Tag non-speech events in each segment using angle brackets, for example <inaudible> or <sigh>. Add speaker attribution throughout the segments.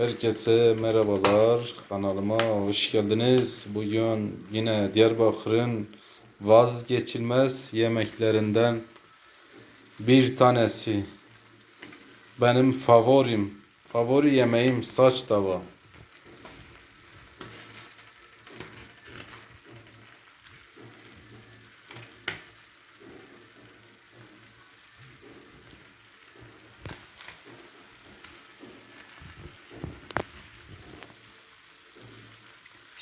Speaker 1: Herkese merhabalar. Kanalıma hoş geldiniz. Bugün yine Diyarbakır'ın vazgeçilmez yemeklerinden bir tanesi. Benim favorim. Favori yemeğim saç tava.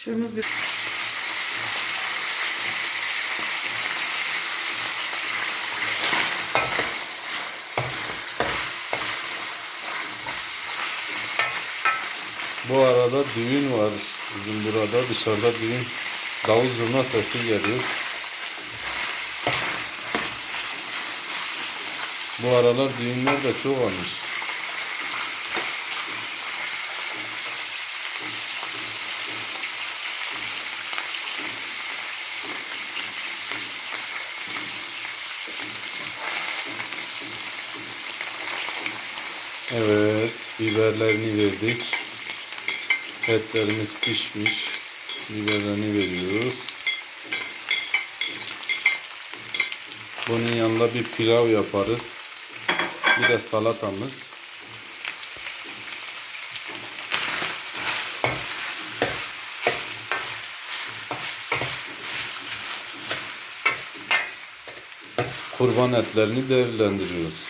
Speaker 2: Şurumuz bir...
Speaker 1: Bu arada düğün var bizim burada. Dışarıda düğün davul zurna sesi geliyor. Bu aralar düğünler de çok olmuş. Evet, biberlerini verdik. Etlerimiz pişmiş. Biberlerini veriyoruz. Bunun yanında bir pilav yaparız. Bir de salatamız. Kurban etlerini değerlendiriyoruz.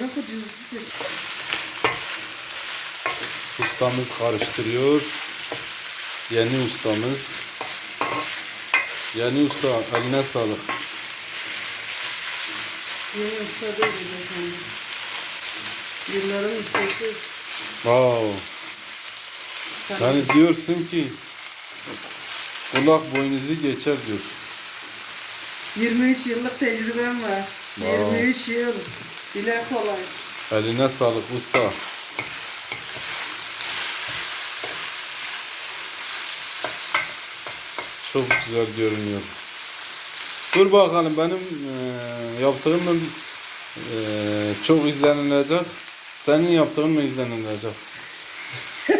Speaker 2: Bir ses.
Speaker 1: Ustamız karıştırıyor. Yeni ustamız. Yeni usta eline sağlık.
Speaker 2: Yeni usta değiliz efendim. Yılların ustası.
Speaker 1: Wow.
Speaker 2: Sana
Speaker 1: Yani diyorsun ki kulak boynuzu geçer diyor.
Speaker 2: 23 yıllık tecrübem var.
Speaker 1: Wow.
Speaker 2: 23 yıl. Dile kolay.
Speaker 1: Eline sağlık usta. Çok güzel görünüyor. Dur bakalım benim eee yaptığım mı eee, çok izlenilecek. Senin yaptığın mı izlenilecek? <laughs>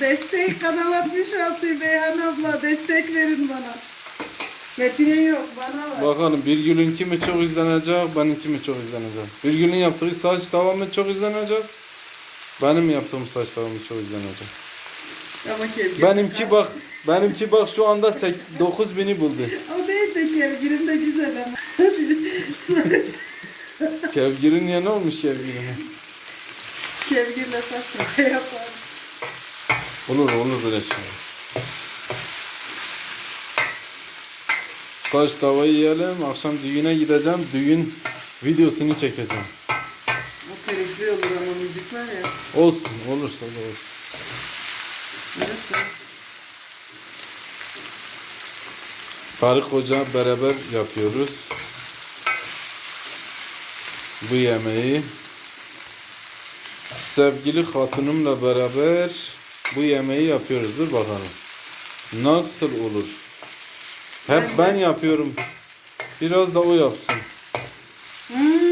Speaker 2: Destek Kanal 66 Beyhan abla destek verin bana. Metin'e yok bana var.
Speaker 1: Bakalım bir gülünki mi çok izlenecek, benimki mi çok izlenecek? Bir gülün yaptığı saç tava mı çok izlenecek? Benim yaptığım saç tava mı çok izlenecek?
Speaker 2: Ama kevgir.
Speaker 1: Benimki bak, benimki bak şu anda 9000'i buldu.
Speaker 2: O değil de kevgirim de güzel ama. Saç- <laughs>
Speaker 1: Kevgir'in ya ne olmuş Kevgir'ine?
Speaker 2: Kevgirle saç tıraşı yapar.
Speaker 1: Olur olur böyle şey. Saç tavayı yiyelim, akşam düğüne gideceğim, düğün videosunu çekeceğim.
Speaker 2: O periferi olur ama müzik var ya.
Speaker 1: Olsun, olursa da olsun.
Speaker 2: Evet.
Speaker 1: Tarık Hoca beraber yapıyoruz. Bu yemeği. Sevgili hatunumla beraber bu yemeği yapıyoruz. Dur bakalım. Nasıl olur? Hep ben yapıyorum. Biraz da o yapsın.
Speaker 2: Hmm.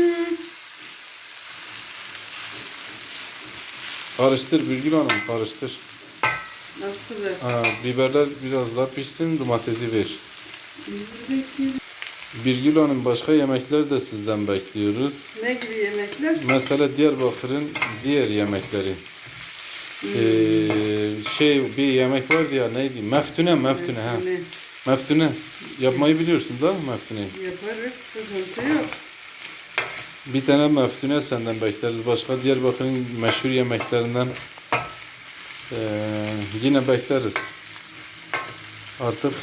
Speaker 1: Karıştır Birgül Hanım, karıştır.
Speaker 2: Nasıl kızarsın?
Speaker 1: Ha, biberler biraz daha pişsin, domatesi ver. Birgül Hanım başka yemekler de sizden bekliyoruz.
Speaker 2: Ne gibi yemekler?
Speaker 1: Mesela Diyarbakır'ın diğer yemekleri. Ee, şey bir yemek vardı ya neydi? Meftune, meftune. Ha.
Speaker 2: Ne
Speaker 1: Meftune. Yapmayı biliyorsun değil mi meftuneyi?
Speaker 2: yaparız, sıkıntı yok.
Speaker 1: Bir tane meftune senden bekleriz. Başka Diyarbakır'ın meşhur yemeklerinden ee, yine bekleriz. Artık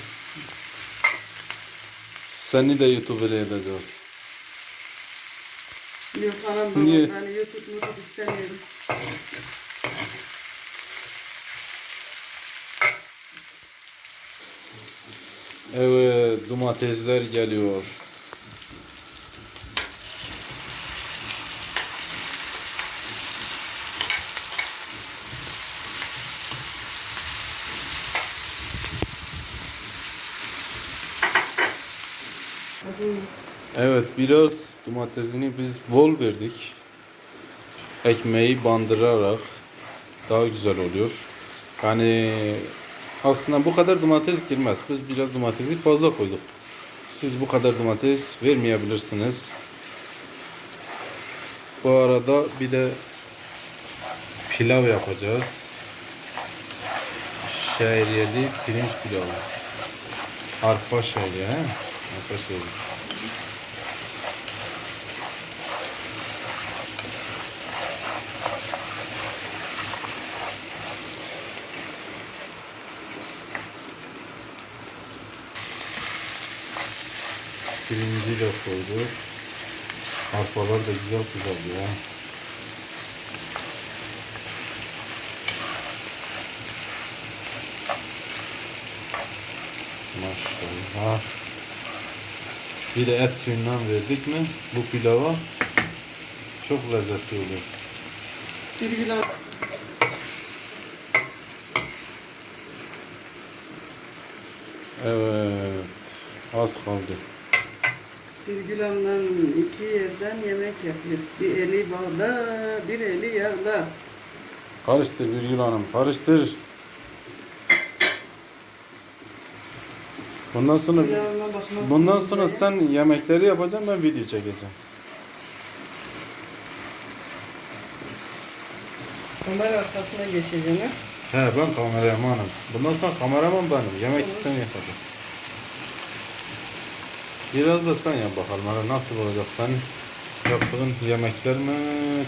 Speaker 1: seni de YouTube'da edeceğiz.
Speaker 2: Yok anam babam,
Speaker 1: Niye?
Speaker 2: ben YouTube mutluluk istemiyorum.
Speaker 1: Evet domatesler geliyor. Evet biraz domatesini biz bol verdik. Ekmeği bandırarak daha güzel oluyor. Yani aslında bu kadar domates girmez. Biz biraz domatesi fazla koyduk. Siz bu kadar domates vermeyebilirsiniz. Bu arada bir de pilav yapacağız. Şehriyeli pirinç pilavı. Arpa şehriye. Arpa şehriye. Pirinci de koyduk. Arpalar da güzel kızarıyor. Maşallah. Bir de et suyundan verdik mi bu pilava çok lezzetli oluyor.
Speaker 2: Bir kilo
Speaker 1: Evet. Az kaldı.
Speaker 2: Bir kilomdan iki yerden yemek yapıyor. Bir eli balda, bir eli yağda.
Speaker 1: Karıştır Virgül Hanım. Karıştır. Bundan sonra bundan sonra sen yemekleri yapacaksın ben video çekeceğim.
Speaker 2: Kamera arkasına geçeceğim.
Speaker 1: He ben kameramanım. Bundan sonra kameraman benim. Yemek sen yapacaksın. Biraz da sen yap bakalım. Hani nasıl olacak sen yaptığın yemekler mi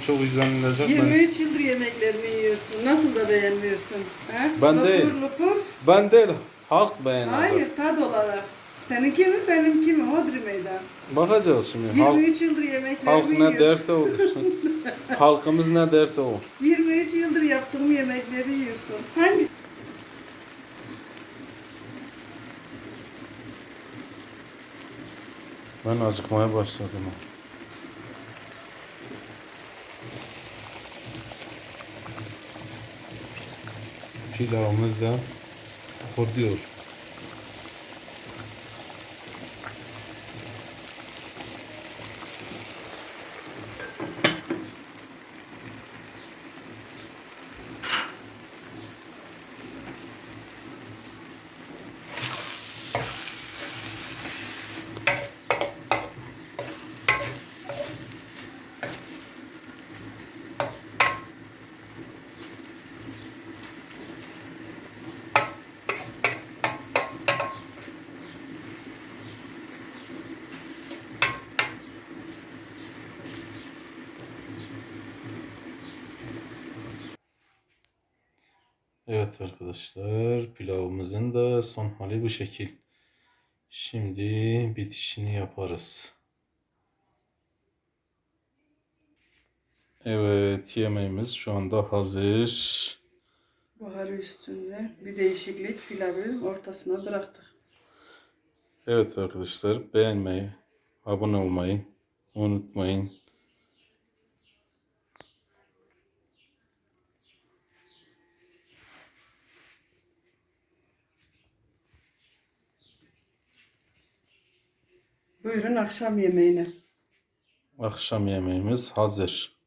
Speaker 1: çok izlenilecek mi?
Speaker 2: 23 yıldır yemeklerimi yiyorsun. Nasıl da beğenmiyorsun? Ha?
Speaker 1: Ben
Speaker 2: Lupur
Speaker 1: değil.
Speaker 2: Lupur.
Speaker 1: Ben değil halk beğenecek.
Speaker 2: Hayır tad olarak. Seninki mi benimki mi? Hodri meydan.
Speaker 1: Bakacağız şimdi. Halk,
Speaker 2: 23 yıldır yemeklerimi
Speaker 1: halk ne
Speaker 2: yiyorsun.
Speaker 1: derse olur. <laughs> Halkımız ne derse o.
Speaker 2: 23 yıldır yaptığım yemekleri yiyorsun. Hangisi?
Speaker 1: Ben acıkmaya başladım. Pilavımız da koruyor. Evet arkadaşlar pilavımızın da son hali bu şekil. Şimdi bitişini yaparız. Evet yemeğimiz şu anda hazır.
Speaker 2: Buharı üstünde bir değişiklik pilavı ortasına bıraktık.
Speaker 1: Evet arkadaşlar beğenmeyi, abone olmayı unutmayın.
Speaker 2: Buyurun akşam yemeğine.
Speaker 1: Akşam yemeğimiz hazır.